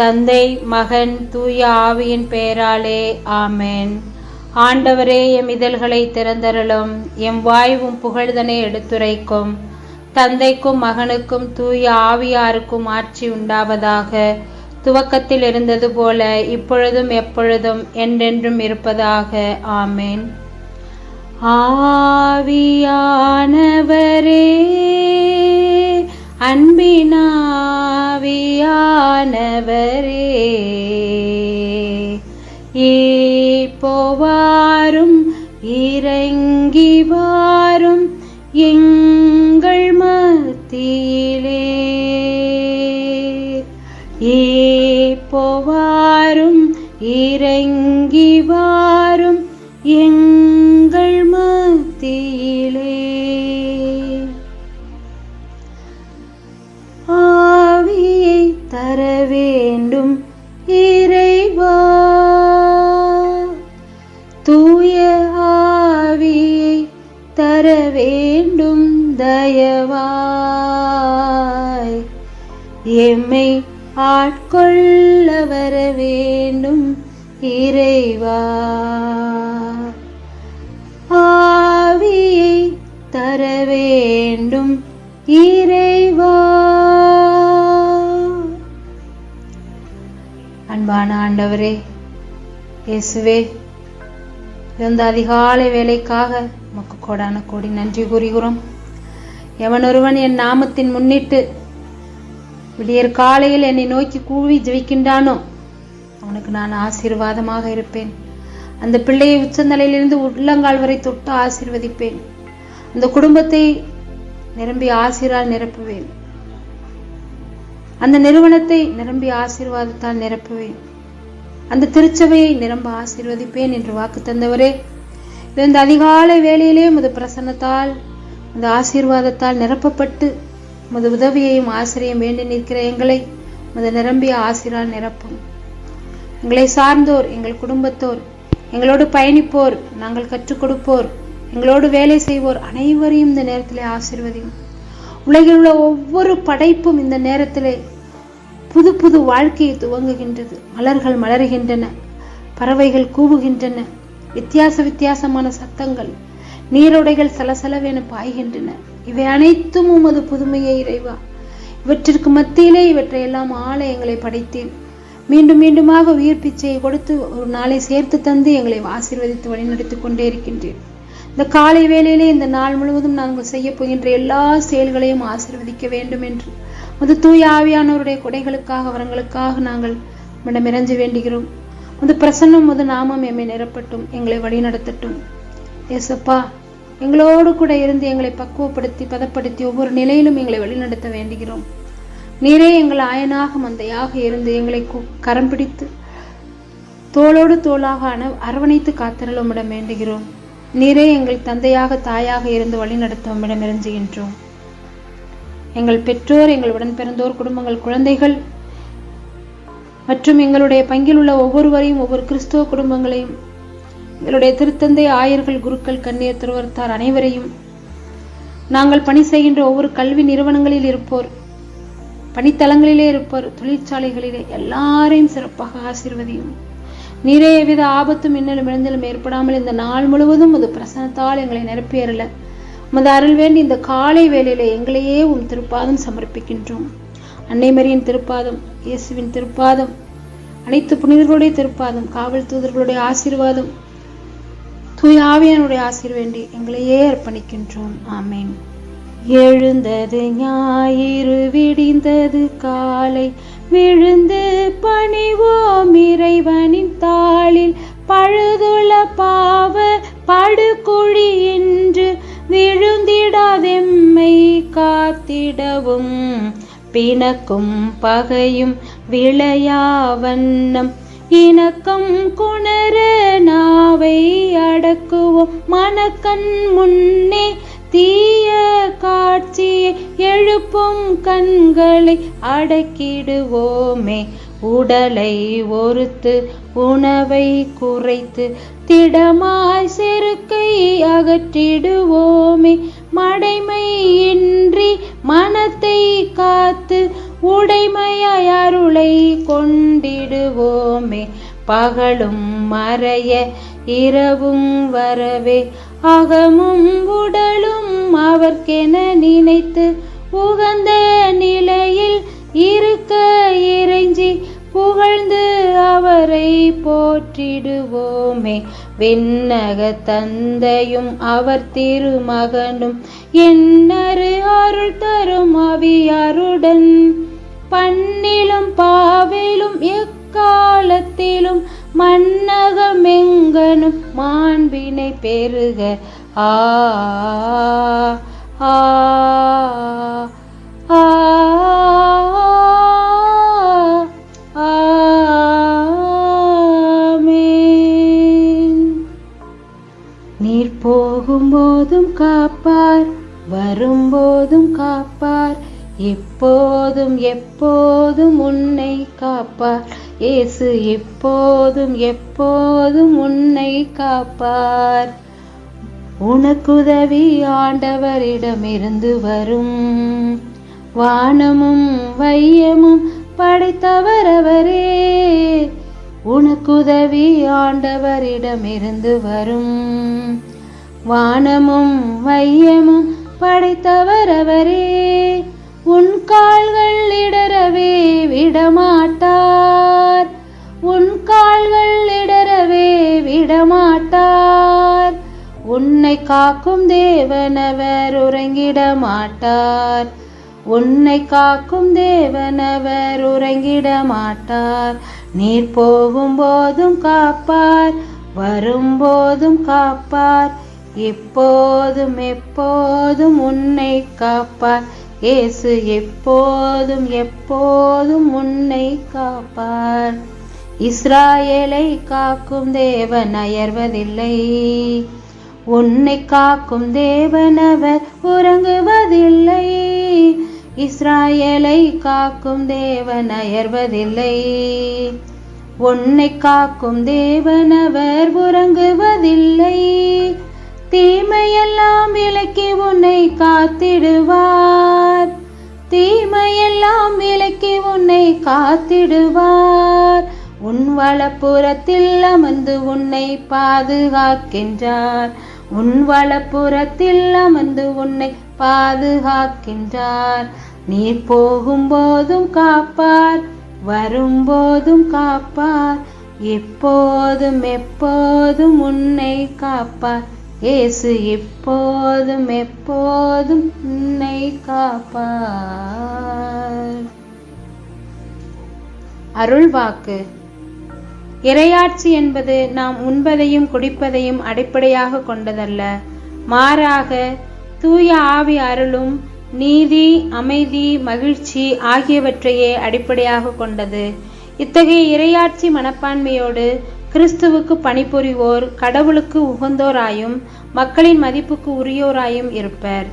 தந்தை மகன் தூய ஆவியின் பெயராலே ஆமேன். ஆண்டவரே எம் இதழ்களை திறந்தருளும் எம் வாய்வும் புகழ்தனை எடுத்துரைக்கும். தந்தைக்கும் மகனுக்கும் தூய ஆவியாருக்கும் ஆட்சி உண்டாவதாக. துவக்கத்தில் இருந்தது போல இப்பொழுதும் எப்பொழுதும் என்றென்றும் இருப்பதாக. ஆமேன். ஆவியானவரே அன்பினாவியானவரே இப்போவாரும் இறங்கி வாரும் எங்கள் மத்தியிலே. இப்போவாரும் எம்மை ஆட்கொள்ள வர வேண்டும் இறைவா. ஆவியை தர வேண்டும் இறைவா. அன்பான ஆண்டவரே இயேசுவே இந்த அதிகாலை வேலைக்காக மக்கு கோடான கோடி நன்றி கூறுகிறோம். எவனொருவன் என் நாமத்தின் முன்னிட்டு விடியற் காலையில் என்னை நோக்கி கூவி ஜெயிக்கின்றானோ அவனுக்கு நான் ஆசீர்வாதமாக இருப்பேன். அந்த பிள்ளையை உச்சந்தலையிலிருந்து உள்ளங்கால் வரை தொட்டு ஆசீர்வதிப்பேன். அந்த குடும்பத்தை நிரம்பி ஆசிரால் நிரப்புவேன். அந்த நிறுவனத்தை நிரம்பி ஆசீர்வாதத்தால் நிரப்புவேன். அந்த திருச்சபையை நிரம்ப ஆசீர்வதிப்பேன் என்று வாக்கு தந்தவரே. இந்த அதிகாலை வேலையிலேயே உமது பிரசன்னத்தால் அந்த ஆசீர்வாதத்தால் நிரப்பப்பட்டு உமது உதவியையும் ஆசிரியம் வேண்டி நிற்கிற எங்களை உமது நிரம்பிய ஆசிரால் நிரப்பும். எங்களை சார்ந்தோர் எங்கள் குடும்பத்தோர் எங்களோடு பயணிப்போர் நாங்கள் கற்றுக் கொடுப்போர் எங்களோடு வேலை செய்வோர் அனைவரையும் இந்த நேரத்திலே ஆசிர்வதியும். உலகில் உள்ள ஒவ்வொரு படைப்பும் இந்த நேரத்திலே புது புது வாழ்க்கையை துவங்குகின்றது. மலர்கள் மலருகின்றன பறவைகள் கூவுகின்றன வித்தியாச வித்தியாசமான சத்தங்கள் நீரோடைகள் சலசலவென பாய்கின்றன. இவை அனைத்தும் உமது புதுமையை இறைவா. இவற்றிற்கு மத்தியிலே இவற்றை எல்லாம் எங்களை படைத்தேன். மீண்டும் மீண்டுமாக உயிர் பிச்சையை கொடுத்து ஒரு நாளை சேர்த்து தந்து எங்களை ஆசீர்வதித்து வழிநடத்தி கொண்டே இருக்கின்றேன். இந்த காலை வேளையிலே இந்த நாள் முழுவதும் நாங்கள் செய்ய போகின்ற எல்லா செயல்களையும் ஆசீர்வதிக்க வேண்டும் என்று. முது தூய ஆவியானவருடைய கொடைகளுக்காக வரங்களுக்காக நாங்கள் உம்மிடம் இறைஞ்சி வேண்டுகிறோம். முது பிரசன்னம் முது நாமம் எம்மை நிரப்பட்டும் எங்களை வழிநடத்தட்டும். ஏசப்பா எங்களோடு கூட இருந்து எங்களை பக்குவப்படுத்தி பதப்படுத்தி ஒவ்வொரு நிலையிலும் எங்களை வழிநடத்த வேண்டுகிறோம். நீரே எங்கள் ஆயனாக மந்தையாக இருந்து எங்களை கரம் பிடித்து தோளோடு தோளாக அண அரவணைத்து காத்திரல் வேண்டுகிறோம். நீரே எங்கள் தந்தையாக தாயாக இருந்து வழிநடத்த உம்மிடம் எங்கள் பெற்றோர் எங்கள் உடன் பிறந்தோர் குடும்பங்கள் குழந்தைகள் மற்றும் எங்களுடைய பங்கில் உள்ள ஒவ்வொருவரையும் ஒவ்வொரு கிறிஸ்துவ குடும்பங்களையும் எங்களுடைய திருத்தந்தை ஆயர்கள் குருக்கள் கண்ணியர் திருவர்த்தார் அனைவரையும் நாங்கள் பணி செய்கின்ற ஒவ்வொரு கல்வி நிறுவனங்களில் இருப்போர் பணித்தலங்களிலே இருப்போர் தொழிற்சாலைகளிலே எல்லாரையும் சிறப்பாக ஆசிர்வதியும். நீரே எவ்வித ஆபத்தும் மின்னலும் இழந்தலும் ஏற்படாமல் இந்த நாள் முழுவதும் அது பிரசனத்தால் எங்களை நிரப்பியறல உமது அருள் வேண்டி இந்த காலை வேளையிலே எங்களையே உம் திருப்பாதம் சமர்ப்பிக்கின்றோம். அன்னை மரியின் திருப்பாதம் இயேசுவின் திருப்பாதம் அனைத்து புனிதர்களுடைய திருப்பாதம் காவல் தூதர்களுடைய ஆசீர்வாதம் தூய ஆவியானுடைய ஆசீர் வேண்டி எங்களையே அர்ப்பணிக்கின்றோம். ஆமேன். எழுந்தது ஞாயிறு விடிந்தது காலை. விழுந்து பணிவோம் இறைவனின் தாளில். பழுதுள்ள பாவ படுகுழி என்று விழுந்திடாதெம்மை காத்திடவும். பிணக்கும் பகையும் விளையா வண்ணம் இணக்கம் குணர நாவை அடக்குவோம். மனக்கண் முன்னே தீய காட்சியை எழுப்பும் கண்களை அடக்கிடுவோமே. உடலை ஒருத்து உணவை குறைத்து திடமாய் செருக்கை அகற்றிடுவோமே. மடைமையின்றி மனத்தை காத்து உடைமையாய் அருளை கொண்டிடுவோமே. பகலும் மறைய இரவும் வரவே. அகமும் உடலும் அவர்க்கென நினைத்து உகந்த நிலையில் இருக்க இறைஞ்சி புகழ்ந்து அவரை போற்றிடுவோமே. விண்ணக தந்தையும் அவர் திருமகனும் என்னரு அருள் தரும் அவியாருடன். பண்ணிலும் பாவிலும் எக்காலத்திலும் மன்னகமெங்கனும் மாண்பினை பெருக. ஆ ஆ ஆ. எப்போதும் காப்பார். எப்போதும் எப்போதும் உன்னை காப்பார். இயேசு எப்போதும் எப்போதும் உன்னை காப்பார். உனக்குதவி ஆண்டவரிடமிருந்து வரும். வானமும் வையமும் படைத்தவர் அவரே. உனக்குதவி ஆண்டவரிடமிருந்து வரும். வானமும் வையமும் படைத்தவர் அவரே உன் கால்கள் இடரவே விடமாட்டார். உன் கால்கள் இடரவே விடமாட்டார். உன்னை காக்கும் தேவனவர் உறங்கிட மாட்டார் உன்னை காக்கும் தேவனவர் உறங்கிட மாட்டார் நீர் போகும்போதும் காப்பார் வரும்போதும் காப்பார். எப்போதும் எப்போதும் உன்னை காப்பார். இயேசு எப்போதும் எப்போதும் உன்னை காப்பார். இஸ்ராயேலை காக்கும் தேவன் அயர்வதில்லை. உன்னை காக்கும் தேவனவர் உறங்குவதில்லை. இஸ்ராயேலை காக்கும் தேவன் அயர்வதில்லை. உன்னை காக்கும் தேவனவர் உறங்குவதில்லை. தீமையெல்லாம் விலக்கி உன்னை காத்திடுவார். தீமையெல்லாம் விலக்கி உன்னை காத்திடுவார். உன் வளப்புறத்தில் அமர்ந்து உன்னை பாதுகாக்கின்றார். உன் வளப்புறத்தில் அமர்ந்து உன்னை பாதுகாக்கின்றார். நீர் போகும்போதும் காப்பார் வரும்போதும் காப்பார் எப்போதும் எப்போதும் உன்னை காப்பார். இயேசு எப்போதும் எப்போதும் உன்னை காப்பார். அருள்வாக்கு இறையாட்சி என்பது நாம் உண்பதையும் குடிப்பதையும் அடிப்படையாக கொண்டதல்ல. மாறாக தூய ஆவி அருளும் நீதி அமைதி மகிழ்ச்சி ஆகியவற்றையே அடிப்படையாக கொண்டது. இத்தகைய இறையாட்சி மனப்பான்மையோடு கிறிஸ்துவுக்கு பணிபுரிவோர் கடவுளுக்கு உகந்தோராயும் மக்களின் மதிப்புக்கு உரியோராயும் இருப்பர்.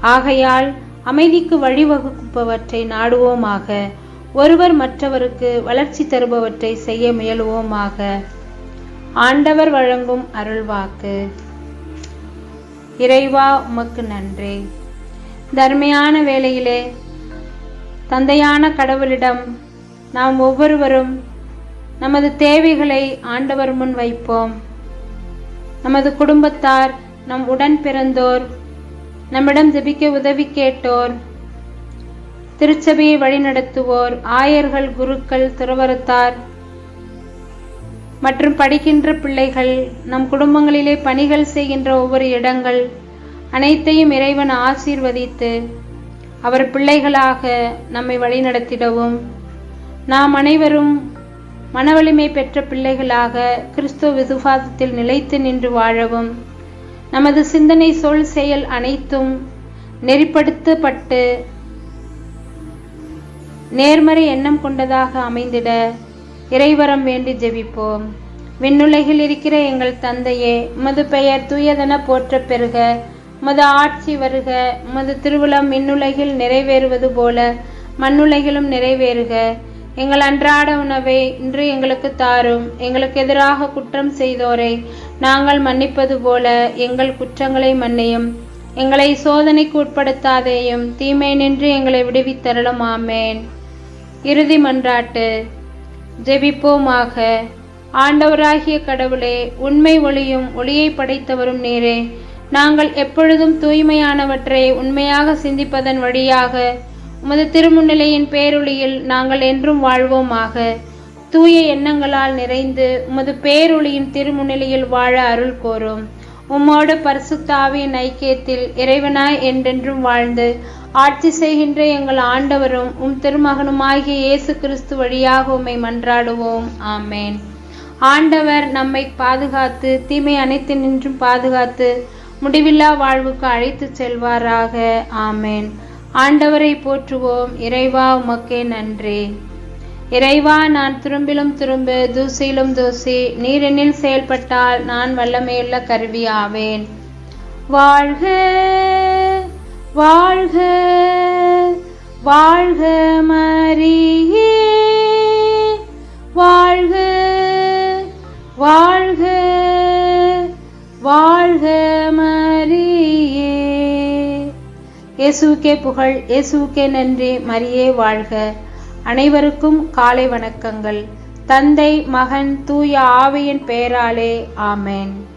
ஆகையால் அமைதிக்கு வழிவகுப்பவற்றை நாடுவோமாக ஒருவர் மற்றவருக்கு வளர்ச்சி தருபவற்றை செய்ய முயலுவோமாக. ஆண்டவர் வழங்கும் அருள்வாக்கு. இறைவா உமக்கு நன்றி. தர்மையான வேளையிலே தந்தையான கடவுளிடம் நாம் ஒவ்வொருவரும் நமது தேவைகளை ஆண்டவர் முன் வைப்போம். நமது குடும்பத்தார் நம் உடன் பிறந்தோர் நம்மிடம் ஜெபிக்க உதவி கேட்டோர் திருச்சபையை வழிநடத்துவோர் ஆயர்கள் குருக்கள் துறவரத்தார் மற்றும் படிக்கின்ற பிள்ளைகள் நம் குடும்பங்களிலே பணிகள் செய்கின்ற ஒவ்வொரு இடங்கள் அனைத்தையும் இறைவன் ஆசீர்வதித்து அவர் பிள்ளைகளாக நம்மை வழிநடத்திடவும். நாம் அனைவரும் மனவலிமை பெற்ற பிள்ளைகளாக கிறிஸ்துவ விசுவாசத்தில் நிலைத்து நின்று வாழவும். நமது சிந்தனை சொல் செயல் அனைத்தும் நெறிப்படுத்தப்பட்டு நேர்மறை எண்ணம் கொண்டதாக அமைந்திட இறைவரம் வேண்டி ஜெபிப்போம். விண்ணுலகில் இருக்கிற எங்கள் தந்தையே உமது பெயர் தூயதென போற்ற பெறுக உமது ஆட்சி வருக. உமது திருவிழம் விண்ணுலகில் நிறைவேறுவது போல மண்ணுலகிலும் நிறைவேறுக. எங்கள் அன்றாட உணவை இன்று எங்களுக்கு தாரும். எங்களுக்கு எதிராக குற்றம் செய்தோரை நாங்கள் மன்னிப்பது போல எங்கள் குற்றங்களை மன்னியும். எங்களை சோதனைக்கு உட்படுத்தாதேயும் தீமை நின்று எங்களை விடுவித்தரலும் ஆமேன். இறுதி மன்றாட்டு. ஜெபிப்போமாக. ஆண்டவராகிய கடவுளே உண்மை ஒளியும் ஒளியை படைத்தவரும் நீரே. நாங்கள் எப்பொழுதும் தூய்மையானவற்றை உண்மையாக சிந்திப்பதன் வழியாக உமது திருமுன்னிலையின் பேரொளியில் நாங்கள் என்றும் வாழ்வோமாக. தூய எண்ணங்களால் நிறைந்து உமது பேரொளியின் திருமுன்னிலையில் வாழ அருள் கோரும். உம்மோடு பரிசுத்தாவின் ஐக்கியத்தில் இறைவனாய் என்றென்றும் வாழ்ந்து ஆட்சி செய்கின்ற எங்கள் ஆண்டவரும் உம் திருமகனுமாகிய இயேசு கிறிஸ்து வழியாக உம்மை மன்றாடுவோம். ஆமேன். ஆண்டவர் நம்மை பாதுகாத்து தீமை அனைத்து நின்றும் பாதுகாத்து முடிவில்லா வாழ்வுக்கு அழைத்து செல்வாராக. ஆமேன். ஆண்டவரை போற்றுவோம். இறைவா உமக்கே நன்றி. இறைவா நான் திரும்பிலும் திரும்ப தூசியிலும் தூசி நீரினில் செயல்பட்டால் நான் வல்லமையுள்ள கருவி ஆவேன் வாழ்க வாழ்க வாழ்க மரியே. வாழ்க வாழ்க வாழ்க மரியே. இயேசுவுக்கே புகழ் இயேசுவுக்கே நன்றி. மரியே வாழ்க. அனைவருக்கும் காலை வணக்கங்கள். தந்தை மகன் தூய ஆவியின் பெயராலே ஆமேன்.